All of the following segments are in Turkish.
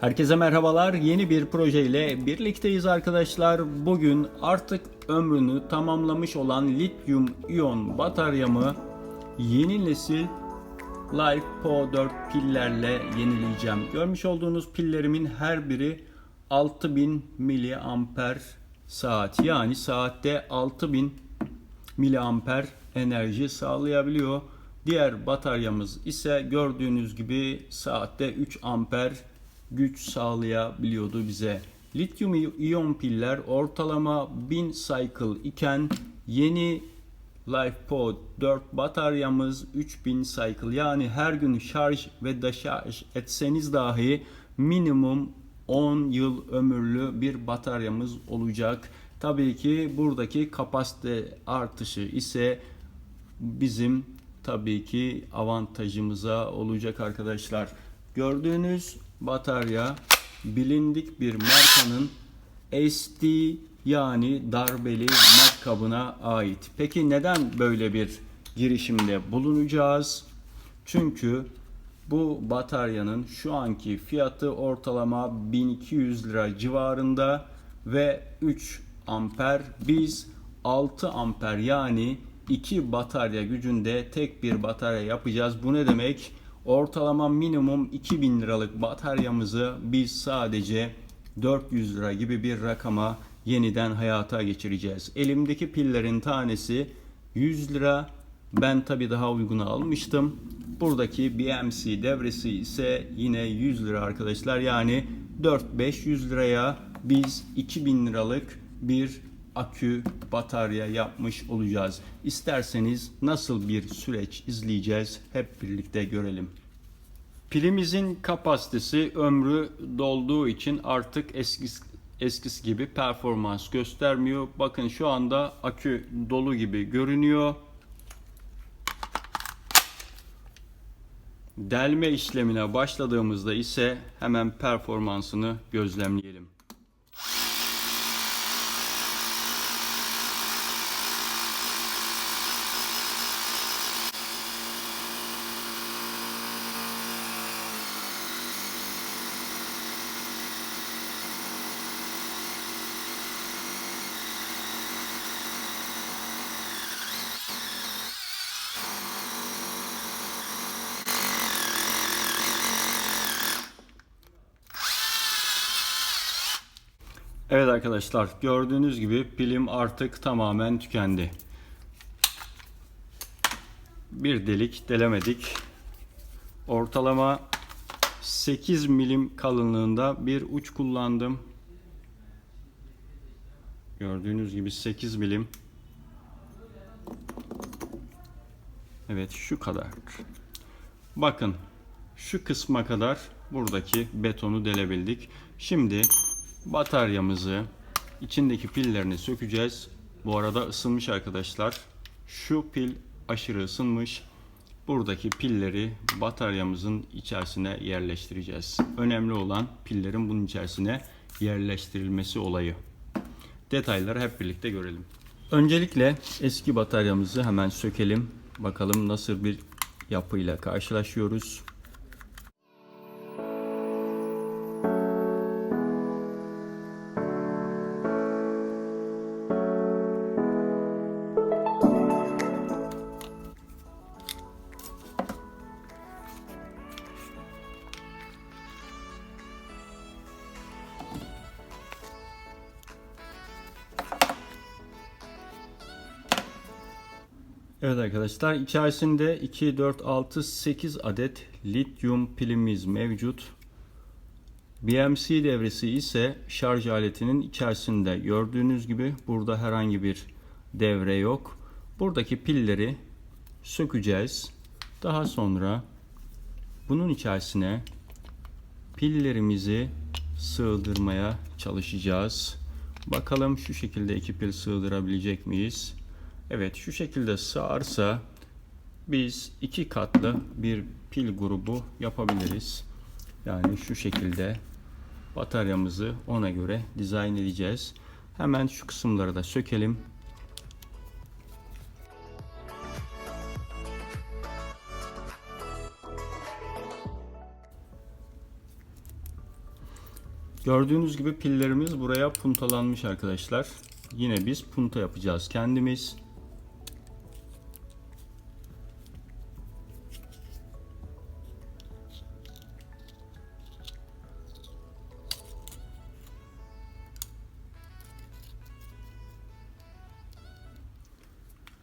Herkese merhabalar. Yeni bir projeyle birlikteyiz arkadaşlar. Bugün artık ömrünü tamamlamış olan lityum iyon bataryamı yeni nesil LiFePO 4 pillerle yenileyeceğim. Görmüş olduğunuz pillerimin her biri 6000 miliamper saat. Yani saatte 6000 miliamper enerji sağlayabiliyor. Diğer bataryamız ise gördüğünüz gibi saatte 3 amper güç sağlayabiliyordu bize. Lityum iyon piller ortalama 1000 cycle iken yeni LiFePO 4 bataryamız 3000 cycle yani her gün şarj ve deşarj etseniz dahi minimum 10 yıl ömürlü bir bataryamız olacak. Tabii ki buradaki kapasite artışı ise bizim tabii ki avantajımıza olacak arkadaşlar. Gördüğünüz batarya bilindik bir markanın SD yani darbeli matkabına ait. Peki neden böyle bir girişimde bulunacağız? Çünkü bu bataryanın şu anki fiyatı ortalama 1200 lira civarında ve 3 amper. Biz 6 amper yani 2 batarya gücünde tek bir batarya yapacağız. Bu ne demek? Ortalama minimum 2000 liralık bataryamızı biz sadece 400 lira gibi bir rakama yeniden hayata geçireceğiz. Elimdeki pillerin tanesi 100 lira. Ben tabi daha uygunu almıştım. Buradaki BMC devresi ise yine 100 lira arkadaşlar. Yani 4-500 liraya biz 2000 liralık bir akü batarya yapmış olacağız. İsterseniz nasıl bir süreç izleyeceğiz hep birlikte görelim. Pilimizin kapasitesi ömrü dolduğu için artık eskisi, eskisi gibi performans göstermiyor. Bakın şu anda akü dolu gibi görünüyor. Delme işlemine başladığımızda ise hemen performansını gözlemleyelim. Evet arkadaşlar gördüğünüz gibi pilim artık tamamen tükendi. Bir delik delemedik. Ortalama 8 milim kalınlığında bir uç kullandım. Gördüğünüz gibi 8 milim. Evet şu kadar. Bakın şu kısma kadar buradaki betonu delebildik. Şimdi bataryamızı içindeki pillerini sökeceğiz. Bu arada ısınmış arkadaşlar. Şu pil aşırı ısınmış. Buradaki pilleri bataryamızın içerisine yerleştireceğiz. Önemli olan pillerin bunun içerisine yerleştirilmesi olayı. Detayları hep birlikte görelim. Öncelikle eski bataryamızı hemen sökelim. Bakalım nasıl bir yapıyla karşılaşıyoruz. Evet arkadaşlar içerisinde 2, 4, 6, 8 adet lityum pilimiz mevcut. BMC devresi ise şarj aletinin içerisinde gördüğünüz gibi burada herhangi bir devre yok. Buradaki pilleri sökeceğiz. Daha sonra bunun içerisine pillerimizi sığdırmaya çalışacağız. Bakalım şu şekilde iki pil sığdırabilecek miyiz? Evet şu şekilde sığarsa biz iki katlı bir pil grubu yapabiliriz. Yani şu şekilde bataryamızı ona göre dizayn edeceğiz. Hemen şu kısımları da sökelim. Gördüğünüz gibi pillerimiz buraya puntalanmış arkadaşlar. Yine biz punta yapacağız kendimiz.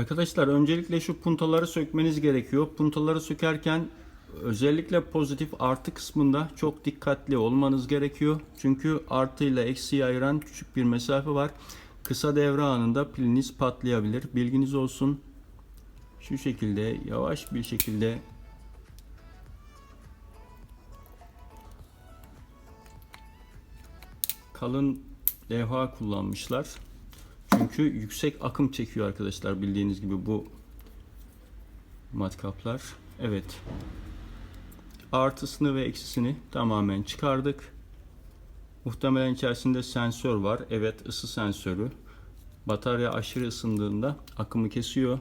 Arkadaşlar öncelikle şu puntaları sökmeniz gerekiyor. Puntaları sökerken özellikle pozitif artı kısmında çok dikkatli olmanız gerekiyor. Çünkü artı ile eksiyi ayıran küçük bir mesafe var. Kısa devre anında piliniz patlayabilir. Bilginiz olsun. Şu şekilde yavaş bir şekilde kalın levha kullanmışlar. Çünkü yüksek akım çekiyor arkadaşlar bildiğiniz gibi bu matkaplar. Evet. Artısını ve eksisini tamamen çıkardık. Muhtemelen içerisinde sensör var. Evet ısı sensörü. Batarya aşırı ısındığında akımı kesiyor.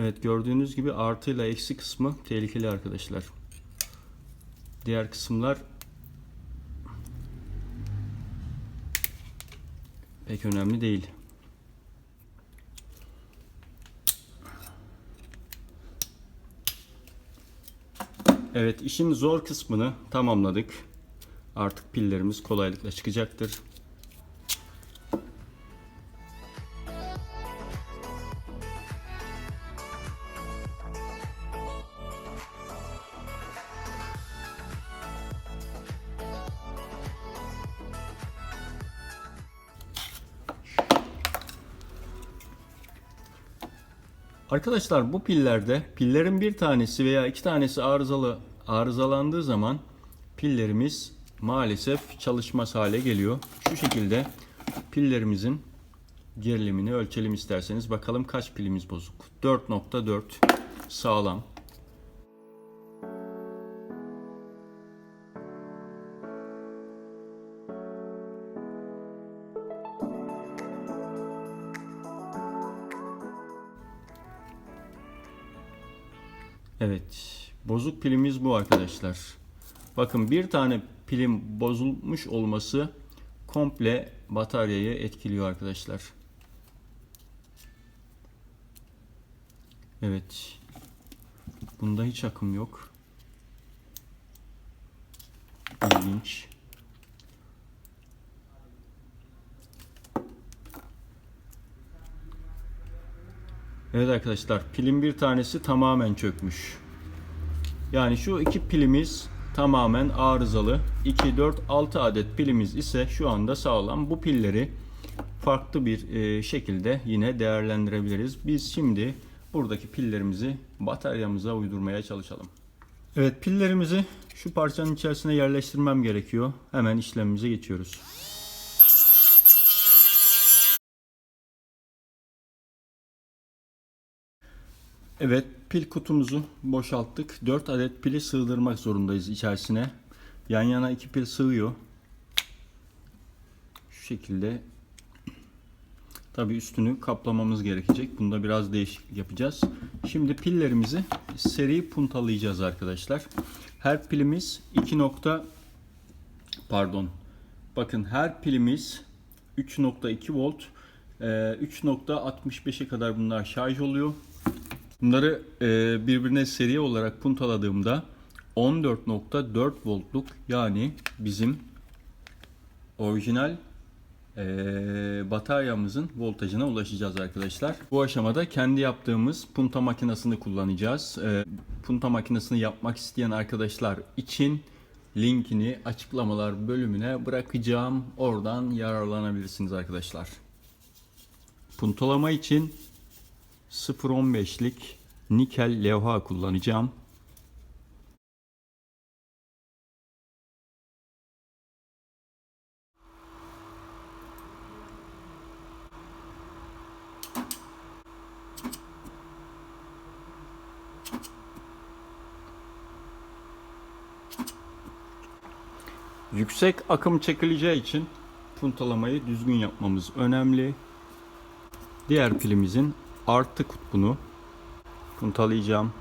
Evet gördüğünüz gibi artı ile eksi kısmı tehlikeli arkadaşlar. Diğer kısımlar pek önemli değil. Evet işin zor kısmını tamamladık. Artık pillerimiz kolaylıkla çıkacaktır. Arkadaşlar bu pillerde pillerin bir tanesi veya iki tanesi arızalı arızalandığı zaman pillerimiz maalesef çalışmaz hale geliyor. Şu şekilde pillerimizin gerilimini ölçelim isterseniz. Bakalım kaç pilimiz bozuk. 4.4 sağlam. Bozuk pilimiz bu arkadaşlar. Bakın bir tane pilin bozulmuş olması komple bataryayı etkiliyor arkadaşlar. Evet. Bunda hiç akım yok. İlginç. Evet arkadaşlar pilin bir tanesi tamamen çökmüş. Yani şu iki pilimiz tamamen arızalı. 2, 4, 6 adet pilimiz ise şu anda sağlam. Bu pilleri farklı bir e, şekilde yine değerlendirebiliriz. Biz şimdi buradaki pillerimizi bataryamıza uydurmaya çalışalım. Evet pillerimizi şu parçanın içerisine yerleştirmem gerekiyor. Hemen işlemimize geçiyoruz. Evet, pil kutumuzu boşalttık. 4 adet pili sığdırmak zorundayız içerisine. Yan yana iki pil sığıyor. Şu şekilde. Tabi üstünü kaplamamız gerekecek. Bunda biraz değişiklik yapacağız. Şimdi pillerimizi seri puntalayacağız arkadaşlar. Her pilimiz 2 nokta pardon. Bakın her pilimiz 3.2 volt. 3.65'e kadar bunlar şarj oluyor. Bunları e, birbirine seri olarak puntaladığımda 14.4 voltluk yani bizim orijinal e, bataryamızın voltajına ulaşacağız arkadaşlar. Bu aşamada kendi yaptığımız punta makinesini kullanacağız. E, punta makinesini yapmak isteyen arkadaşlar için linkini açıklamalar bölümüne bırakacağım. Oradan yararlanabilirsiniz arkadaşlar. Puntalama için 0.15'lik nikel levha kullanacağım. Yüksek akım çekileceği için puntalamayı düzgün yapmamız önemli. Diğer pilimizin artı kutbunu puntalayacağım.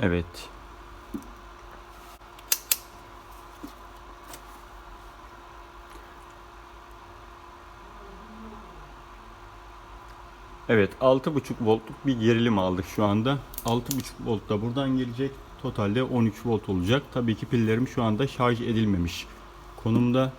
Evet. Evet 6.5 voltluk bir gerilim aldık şu anda. 6.5 volt da buradan gelecek. Totalde 13 volt olacak. Tabii ki pillerim şu anda şarj edilmemiş konumda.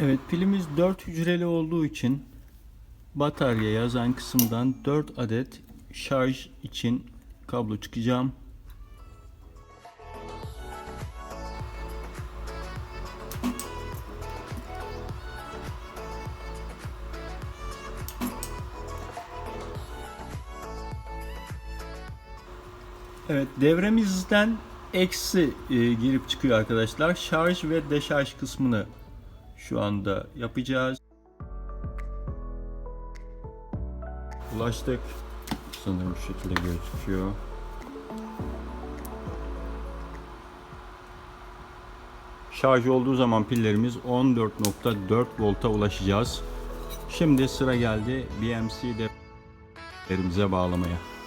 Evet pilimiz 4 hücreli olduğu için batarya yazan kısımdan 4 adet şarj için kablo çıkacağım. Evet devremizden eksi e, girip çıkıyor arkadaşlar. Şarj ve deşarj kısmını şu anda yapacağız. Ulaştık. Sanırım şu şekilde gözüküyor. Şarj olduğu zaman pillerimiz 14.4 volta ulaşacağız. Şimdi sıra geldi BMC devrelerimize bağlamaya.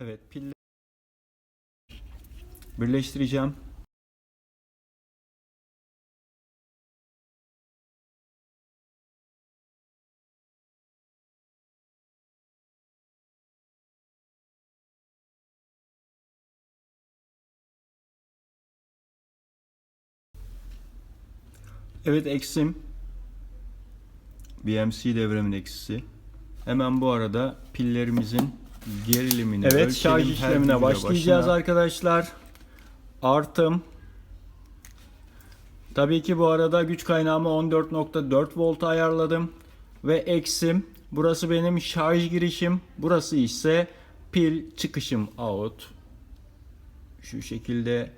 Evet pille birleştireceğim. Evet eksim BMC devremin eksisi. Hemen bu arada pillerimizin gerilimini Evet, şarj işlemine başlayacağız başına. arkadaşlar. Artım. Tabii ki bu arada güç kaynağımı 14.4 volt ayarladım. Ve eksim. Burası benim şarj girişim. Burası ise pil çıkışım out. Şu şekilde.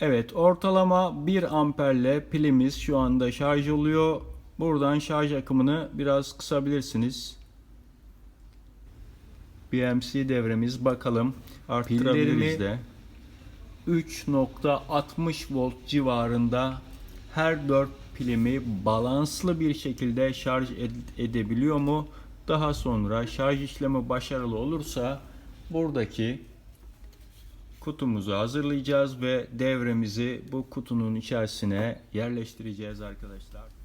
Evet ortalama 1 amperle pilimiz şu anda şarj oluyor. Buradan şarj akımını biraz kısabilirsiniz. BMC devremiz bakalım arttırabiliriz de. 3.60 volt civarında her 4 pilimi balanslı bir şekilde şarj ed- edebiliyor mu? Daha sonra şarj işlemi başarılı olursa buradaki kutumuzu hazırlayacağız ve devremizi bu kutunun içerisine yerleştireceğiz arkadaşlar.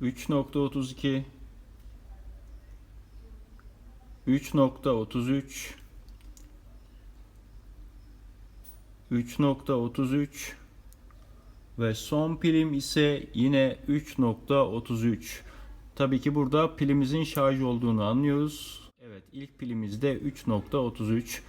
Üç nokta otuz iki 3.33 3.33 ve son pilim ise yine 3.33. Tabii ki burada pilimizin şarj olduğunu anlıyoruz. Evet ilk pilimiz de 3.33.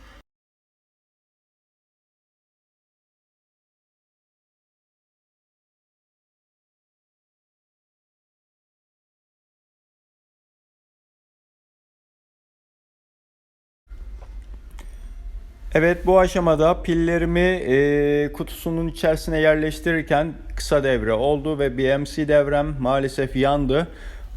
Evet bu aşamada pillerimi e, kutusunun içerisine yerleştirirken kısa devre oldu ve BMC devrem maalesef yandı.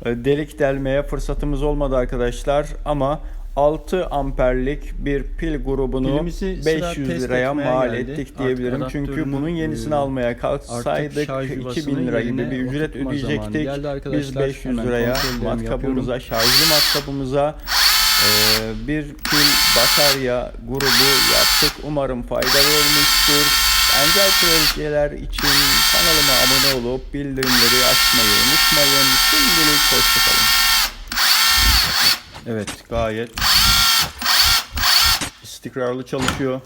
E, delik delmeye fırsatımız olmadı arkadaşlar ama 6 amperlik bir pil grubunu Pilimizi sıra 500 test liraya mal geldi. ettik Artık diyebilirim. Çünkü adaptörünü, bunun yenisini e, almaya kalksaydık şarj 2000 yuvasının lira gibi bir ücret ödeyecektik. Biz arkadaşlar. 500 Hemen liraya matkabımıza, şarjlı matkabımıza ee, bir pil batarya grubu yaptık. Umarım faydalı olmuştur. Ancak projeler için kanalıma abone olup bildirimleri açmayı unutmayın. Şimdilik hoşçakalın. Evet gayet istikrarlı çalışıyor.